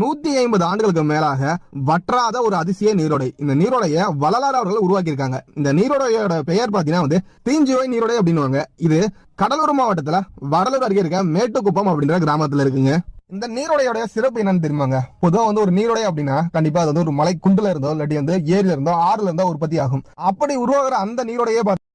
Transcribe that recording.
நூத்தி ஐம்பது ஆண்டுகளுக்கு மேலாக வற்றாத ஒரு அதிசய நீரோடை. இந்த நீரோடைய வள்ளலார் அவர்கள் உருவாக்கியிருக்காங்க. இந்த நீரோடையோட பெயர் பாத்தீங்கன்னா வந்து தீஞ்சுவை நீரோடை அப்படின்னுவாங்க. இது கடலூர் மாவட்டத்துல வடலூர் அருகே இருக்க மேட்டுக்குப்பம் அப்படின்ற கிராமத்துல இருக்குங்க. இந்த நீரோடையோட சிறப்பு என்னன்னு தெரியுமாங்க? பொதுவா வந்து ஒரு நீரோடை அப்படின்னா கண்டிப்பா அது வந்து ஒரு மலை குண்டுல இருந்தோ இல்லாட்டி வந்து ஏரியில இருந்தோ ஆறுல இருந்தோ உற்பத்தி ஆகும். அப்படி உருவாகிற அந்த நீரோடையே பார்த்து